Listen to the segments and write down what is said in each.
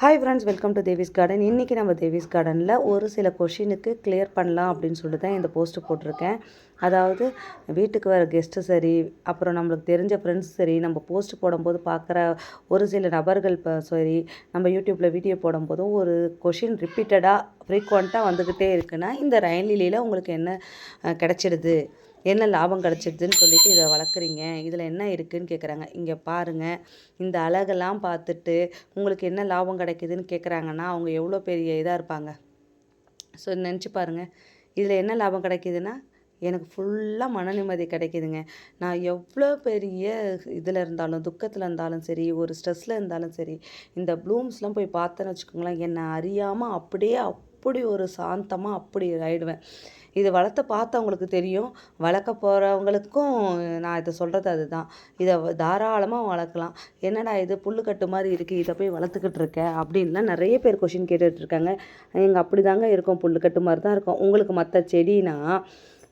Hi friends welcome to Devi's garden இன்றைக்கி நம்ம தேவிஸ் கார்டனில் ஒரு சில கொஷினுக்கு கிளியர் பண்ணலாம் அப்படின்னு சொல்லிட்டு தான் இந்த போஸ்ட்டு போட்டிருக்கேன். அதாவது வீட்டுக்கு வர கெஸ்ட்டு சரி அப்புறம் நம்மளுக்கு தெரிஞ்ச ஃப்ரெண்ட்ஸ் சரி நம்ம போஸ்ட் போடும்போது பார்க்குற ஒரு சில நபர்கள் இப்போ சரி நம்ம யூடியூப்பில் வீடியோ போடும்போதும் ஒரு கொஷின் ரிப்பீட்டடாக ஃப்ரீக்வெண்ட்டாக வந்துக்கிட்டே இருக்குன்னா இந்த ரயில் நிலையில் உங்களுக்கு என்ன கிடச்சிடுது கிடைச்சிடுது? என்ன லாபம் கிடச்சிடுதுன்னு சொல்லிட்டு இதை வளர்க்குறீங்க. இதில் என்ன இருக்குதுன்னு கேட்குறாங்க. இங்கே பாருங்கள் இந்த அழகெல்லாம் பார்த்துட்டு உங்களுக்கு என்ன லாபம் கிடைக்குதுன்னு கேட்குறாங்கன்னா அவங்க எவ்வளோ பெரிய இதாக இருப்பாங்க. ஸோ நினச்சி பாருங்கள் இதில் என்ன லாபம் கிடைக்குதுன்னா எனக்கு ஃபுல்லாக மன நிம்மதி கிடைக்குதுங்க. நான் எவ்வளோ பெரிய இதில் இருந்தாலும் துக்கத்தில் இருந்தாலும் சரி ஒரு ஸ்ட்ரெஸ்ஸில் இருந்தாலும் சரி இந்த ப்ளூம்ஸ்லாம் போய் பார்த்தேன்னு வச்சுக்கோங்களேன் என்னை அறியாமல் அப்படியே அப்படி ஒரு சாந்தமாக அப்படி ஆயிடுவேன். இது வளர்த்த பார்த்தவங்களுக்கு தெரியும். வளர்க்க போகிறவங்களுக்கும் நான் இதை சொல்கிறது அதுதான். இதை தாராளமாக வளர்க்கலாம். என்னடா இது புல்லுக்கட்டு மாதிரி இருக்குது இதை போய் வளர்த்துக்கிட்டு இருக்க? அப்படின்லாம் நிறைய பேர் கொஷின் கேட்டுட்ருக்காங்க எங்கள் அப்படி தாங்க இருக்கும் புல்லுக்கட்டு மாதிரி தான் இருக்கும். உங்களுக்கு மற்ற செடினா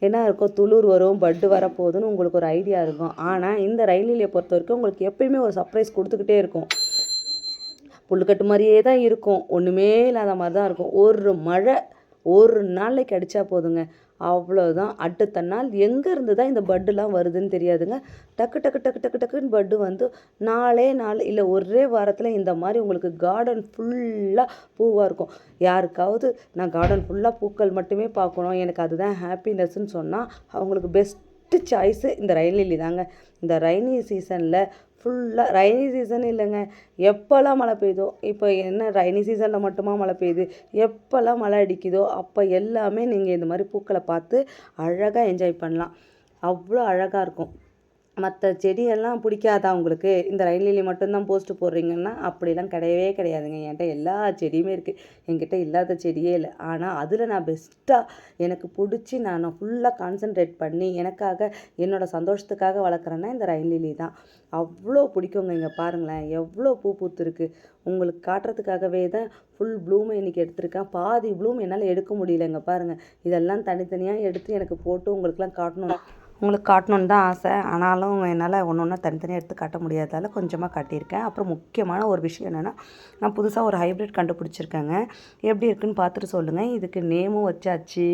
என்ன இருக்கும்? துளிர் வரும் பட்டு வரப்போகுதுன்னு உங்களுக்கு ஒரு ஐடியா இருக்கும். ஆனால் இந்த ரயிலிலே பொறுத்த வரைக்கும் உங்களுக்கு எப்பயுமே ஒரு சர்ப்ரைஸ் கொடுத்துக்கிட்டே இருக்கும். புல்லுக்கட்டு மாதிரியே தான் இருக்கும். ஒன்றுமே இல்லாத மாதிரி தான் இருக்கும். ஒரு மழை ஒரு நாளைக்கு அடித்தா போதுங்க. அவ்வளோதான் அடுத்த நாள் எங்கேருந்து தான் இந்த பட்டுலாம் வருதுன்னு தெரியாதுங்க. டக்கு டக்கு டக்கு டக்கு டக்குன்னு பட்டு வந்து நாலே நாள் இல்லை ஒரே வாரத்தில் இந்த மாதிரி உங்களுக்கு கார்டன் ஃபுல்லாக பூவாக இருக்கும். யாருக்காவது நான் கார்டன் ஃபுல்லாக பூக்கள் மட்டுமே பார்க்கணும். எனக்கு அதுதான் ஹாப்பினஸ்ன்னு சொன்னால் அவங்களுக்கு பெஸ்ட் பெஸ்ட்டு சாய்ஸு இந்த ரயில் லில்லி தாங்க. இந்த ரைனி சீசனில் ஃபுல்லாக ரைனி சீசன் இல்லைங்க. எப்போல்லாம் மழை பெய்யுதோ இப்போ என்ன ரைனி சீசனில் மட்டுமா மழை பெய்யுது? எப்போல்லாம் மழை அடிக்குதோ அப்போ எல்லாமே நீங்கள் இந்த மாதிரி பூக்களை பார்த்து அழகாக என்ஜாய் பண்ணலாம். அவ்வளோ அழகாக இருக்கும். மற்ற செடியெல்லாம் பிடிக்காதா உங்களுக்கு? இந்த ரயில் லில்லி மட்டும்தான் போஸ்ட்டு போடுறீங்கன்னா அப்படிலாம் கிடையவே கிடையாதுங்க. என்கிட்ட எல்லா செடியுமே இருக்குது என்கிட்ட இல்லாத செடியே இல்லை. ஆனால் அதில் நான் பெஸ்ட்டாக எனக்கு பிடிச்சி நான் ஃபுல்லாக கான்சென்ட்ரேட் பண்ணி எனக்காக என்னோடய சந்தோஷத்துக்காக வளர்க்குறேன்னா இந்த ரயில் லில்லி தான். அவ்வளோ பிடிக்குங்க இங்கே பாருங்களேன். எவ்வளோ பூ பூத்துருக்கு. உங்களுக்கு காட்டுறதுக்காகவே தான் ஃபுல் ப்ளூமை இன்றைக்கி எடுத்திருக்கேன். பாதி ப்ளூம் என்னால் எடுக்க முடியலங்க பாருங்கள் இதெல்லாம் தனித்தனியாக எடுத்து எனக்கு போட்டு உங்களுக்குலாம் காட்டணும். உங்களுக்கு காட்டணுன்னு தான் ஆசை. ஆனாலும் என்னால் ஒன்று ஒன்றா தனித்தனியாக எடுத்து காட்ட முடியாதால கொஞ்சமாக காட்டியிருக்கேன். அப்புறம் முக்கியமான ஒரு விஷயம் என்னென்னா நான் புதுசாக ஒரு ஹைப்ரிட் கண்டுபிடிச்சிருக்கேங்க. எப்படி இருக்குன்னு பார்த்துட்டு சொல்லுங்கள் இதுக்கு நேமும் வச்சாச்சு.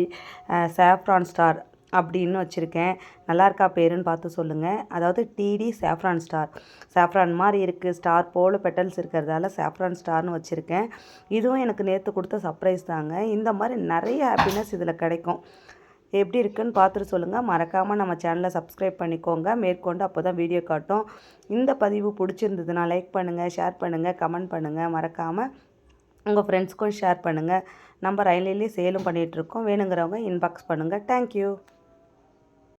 சாஃப்ரான் ஸ்டார் அப்படின்னு வச்சுருக்கேன். நல்லா இருக்கா பேருன்னு பார்த்து சொல்லுங்கள் அதாவது டிடி சாஃப்ரான் ஸ்டார் சாஃப்ரான் மாதிரி இருக்குது ஸ்டார் போல் பெட்டல்ஸ் இருக்கிறதால சாஃப்ரான் ஸ்டார்னு வச்சுருக்கேன். இதுவும் எனக்கு நேற்று கொடுத்த சர்ப்ரைஸ் தாங்க. இந்த மாதிரி நிறைய ஹாப்பினஸ் இதில் கிடைக்கும். எப்படி இருக்குன்னு பார்த்துட்டு சொல்லுங்கள் மறக்காமல் நம்ம சேனலை சப்ஸ்கிரைப் பண்ணிக்கோங்க. மேற்கொண்டு அப்போ தான் வீடியோ காட்டும். இந்த பதிவு பிடிச்சிருந்ததுன்னா லைக் பண்ணுங்கள் ஷேர் பண்ணுங்கள் கமெண்ட் பண்ணுங்கள் மறக்காமல் உங்கள் ஃப்ரெண்ட்ஸ்க்கும் ஷேர் பண்ணுங்கள் நம்ம ரயில்வேலேயே சேலும் பண்ணிகிட்ருக்கோம் வேணுங்கிறவங்க இன்பாக்ஸ் பண்ணுங்கள் தேங்க்யூ